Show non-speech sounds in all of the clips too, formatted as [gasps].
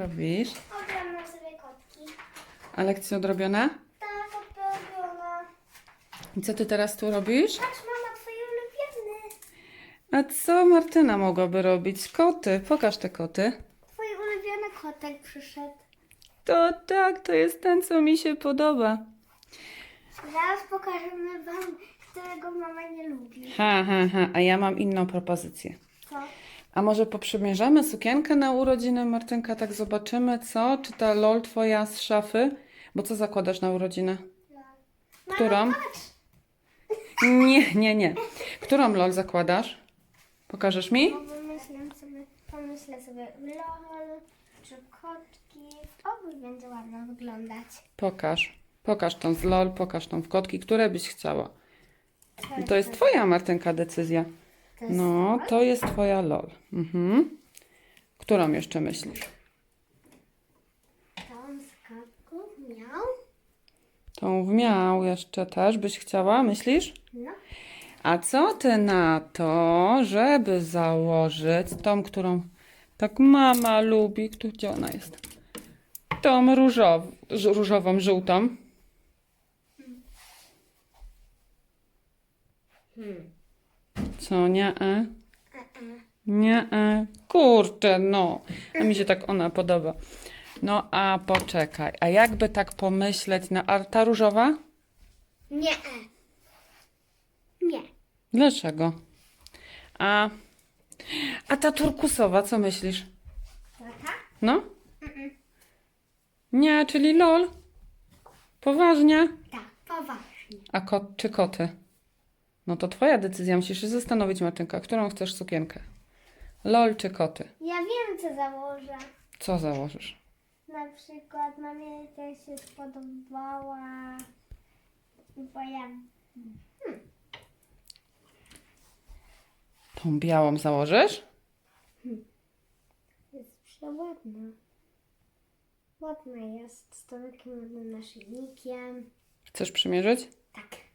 Robisz? Oglądam sobie kotki. A lekcje odrobione? Tak, odrobiona. I co ty teraz tu robisz? Patrz, mama, twoje ulubione. A co Martyna mogłaby robić? Koty. Pokaż te koty. Twój ulubiony kotek przyszedł. To tak, to jest ten, co mi się podoba. Zaraz pokażemy wam, którego mama nie lubi. Ha, ha, ha. A ja mam inną propozycję. Co? A może poprzymierzamy sukienkę na urodziny, Martynka, tak zobaczymy, co? Czy ta lol twoja z szafy? Bo co zakładasz na urodziny? Którą? Nie, nie, nie. Którą lol zakładasz? Pokażesz mi? Bo pomyślę sobie, pomyślę sobie, lol, czy kotki. Oby będzie ładno wyglądać. Pokaż. Pokaż tą z lol, pokaż tą w kotki, które byś chciała. To jest twoja, Martynka, decyzja. To jest No, to jest twoja lol. Mhm. Którą jeszcze myślisz? Tą z kotków miał. Tą w miał jeszcze też byś chciała, myślisz? No. A co ty na to, żeby założyć tą, którą tak mama lubi? Tu, gdzie ona jest? Tą różow, ż- różową, żółtą. Co, nie? E? Nie, e. Kurczę, no. A mi się tak ona podoba. No, a poczekaj. A jakby tak pomyśleć na... A ta różowa? Nie. Nie. Dlaczego? A, a ta turkusowa, co myślisz? Taka? No? Nie, czyli lol. Poważnie? Tak, poważnie. A kot czy koty? No to twoja decyzja. Musisz się zastanowić, Martynka, którą chcesz sukienkę. Lol czy koty? Ja wiem, co założę. Co założysz? Na przykład mamie też się spodobała, bo ja Tą białą założysz? jest przeładna. Ładna jest, z takim ładnym naszyjnikiem. Chcesz przymierzyć? Tak.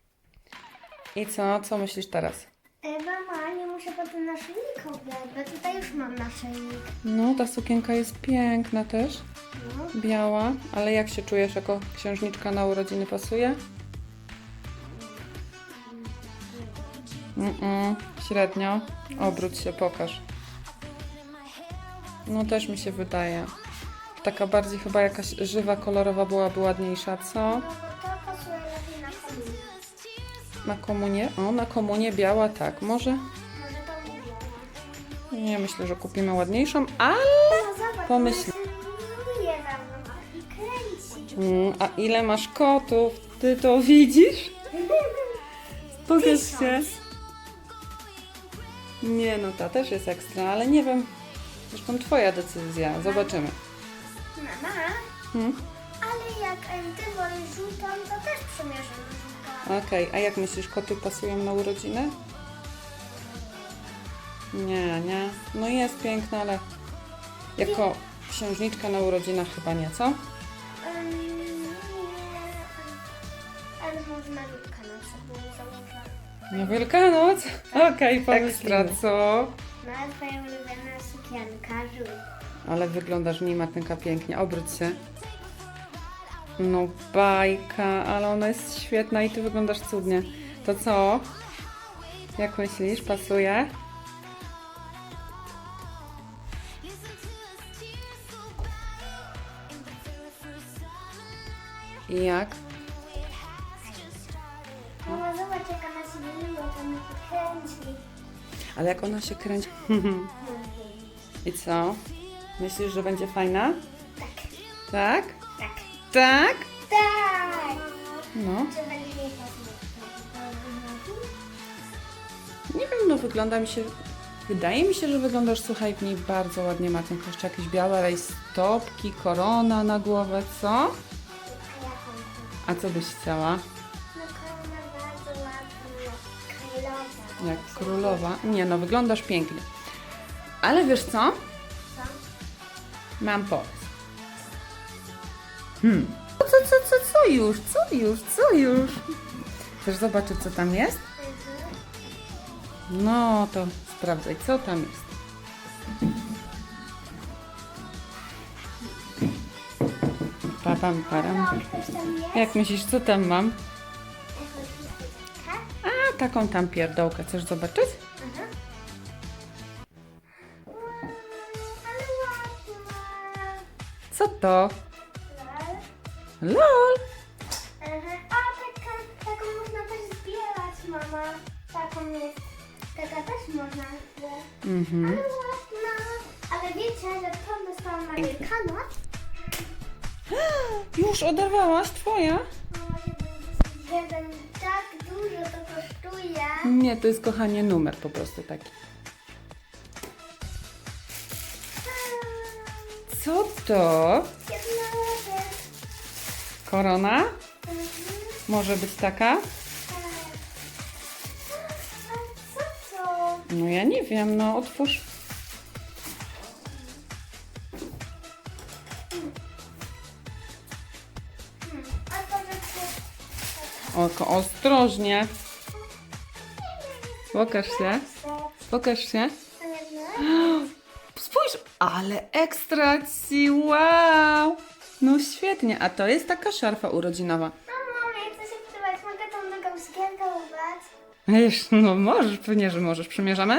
I co? Co myślisz teraz? E, mama, nie muszę potem naszyjnika ubrać, bo tutaj już mam naszyjnik. No, ta sukienka jest piękna też. No. Biała. Ale jak się czujesz jako księżniczka na urodziny? Pasuje? Mm-mm, średnio. Obróć się, pokaż. No też mi się wydaje. Taka bardziej chyba jakaś żywa, kolorowa byłaby ładniejsza, co? Na komunię? O, na komunię biała, tak. Może? Może to nie biała. Nie, myślę, że kupimy ładniejszą, ale... No zobacz, Pomyśl. I kręci. Mm, a ile masz kotów? Ty to widzisz? Pokaż się. Nie, no ta też jest ekstra, ale nie wiem. Zresztą twoja decyzja. Zobaczymy. Mama, Hmm? Ale jak em, ty wolisz żółtą, to też. Okej, a jak myślisz, koty pasują na urodziny? Nie, nie. No jest piękna, ale jako księżniczka na urodzinach chyba nie, co? Um, nie, ale może na Wielkanoc sobie założę. Na Wielkanoc? Okej, ekstra, co? No, a twoja ulubiona sukienka, żółta. Ale wyglądasz w niej, Martynka, pięknie. Obróć się. No bajka, ale ona jest świetna i ty wyglądasz cudnie. To co? Jak myślisz, pasuje? I jak? Mama, zobacz jak ona się tam kręci. Ale jak ona się kręci... [laughs] I co? Myślisz, że będzie fajna? Tak, Tak? Tak. Tak? No. Czy będzie jej pasować? Nie wiem, no wygląda mi się... Wydaje mi się, że wyglądasz, słuchaj, w niej bardzo ładnie. Ma tam jeszcze jakieś białe rajstopki, korona na głowę, co? A co byś chciała? No korona bardzo ładna, jak królowa. Jak królowa? Nie, no wyglądasz pięknie. Ale wiesz co? Co? Mam pomysł. Hmm. Co, co, co, co już? Co już? Co już? Chcesz zobaczyć, co tam jest? No, to sprawdzaj, co tam jest. pam, param. Jak myślisz, co tam mam? A, taką tam pierdołkę. Chcesz zobaczyć? Co to? Lol. Aha. A, taka, taką można też zbierać, mama. Taką jest. Taka też można zbierać. Mhm. Ale ładna. Ale wiecie, że to dostałam na Wielkanoc? [gasps] Już oderwałaś twoja? O, jeden, jeden tak dużo to kosztuje. Nie, to jest kochanie numer po prostu taki. Co to? Jednorożec. Korona? Może być taka? Tak. No ja nie wiem, no otwórz. Oko, ostrożnie. Pokaż się. Pokaż się. [gasps] Spójrz, ale ekstra wow! No świetnie, a to jest taka szarfa urodzinowa. Mamo, ja chcę się wpływać. Mogę tą sukienkę ubrać? Wiesz, no możesz, pewnie, że możesz. Przymierzamy?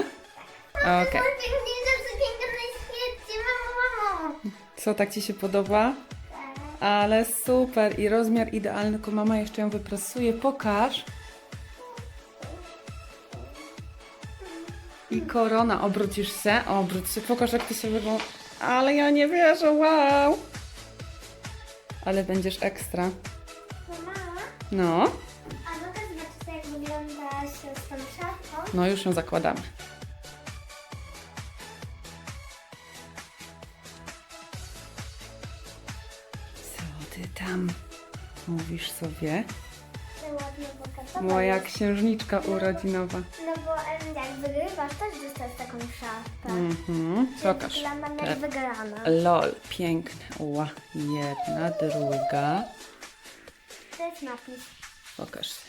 Okej. Najpiękniejsza sukienka na świecie. Mamo, mamo. Co, tak ci się podoba? Tak. Ale super i rozmiar idealny, tylko mama jeszcze ją wyprasuje. Pokaż. I korona, obrócisz się? Obróć się, pokaż jak ty się wygląda. Ale ja nie wierzę, wow! Ale będziesz ekstra. Mama, No, a mogę zobaczyć jak wyglądasz z tą szafą? no już ją zakładamy. Co ty tam mówisz sobie? Moja księżniczka urodzinowa. No bo em, jak wygrywasz, też dostajesz taką szafę. Mhm, pokaż. Wyglądam Te- jak wygrana. LOL, piękne. Ła, jedna, druga. To jest napis. Pokaż się.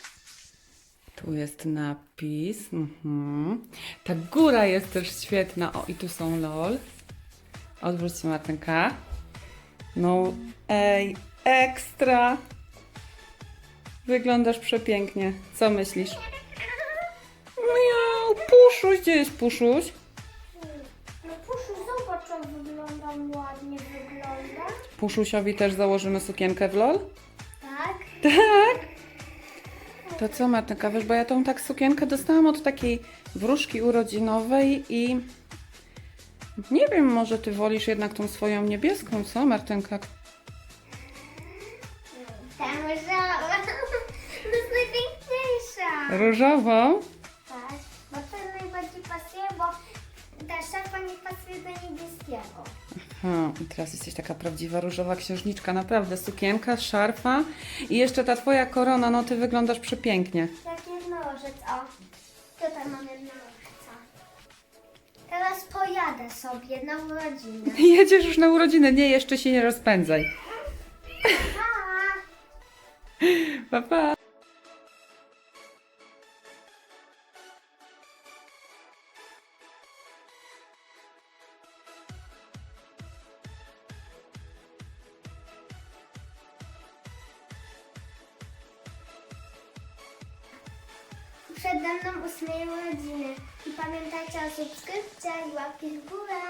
Tu jest napis. Mhm. Ta góra jest też świetna. O, i tu są LOL. Odwróć się, Martynka. No, ej, ekstra. Wyglądasz przepięknie. Co myślisz? Miau, puszuś, gdzie jest puszuś? No proszę, zobacz jak wyglądam ładnie wygląda. Puszusiowi też założymy sukienkę w LOL? Tak? Tak. To co, Martynka, wiesz, bo ja tą tak sukienkę dostałam od takiej wróżki urodzinowej i nie wiem, może ty wolisz jednak tą swoją niebieską, co, Martynka? Ta różowa. Różową? Tak, bo to najbardziej pasuje, bo ta szafa nie pasuje do niebieskiego. Ha, i teraz jesteś taka prawdziwa różowa księżniczka, naprawdę, sukienka, szarfa i jeszcze ta twoja korona, no ty wyglądasz przepięknie. Jak jednorożec, o. Tutaj mam jednorożca. Teraz pojadę sobie na urodziny. [laughs] Jedziesz już na urodziny, nie, jeszcze się nie rozpędzaj. Pa! Pa, pa. Przede mną ósmej urodziny. I pamiętajcie o subskrypcjach łapki w górę.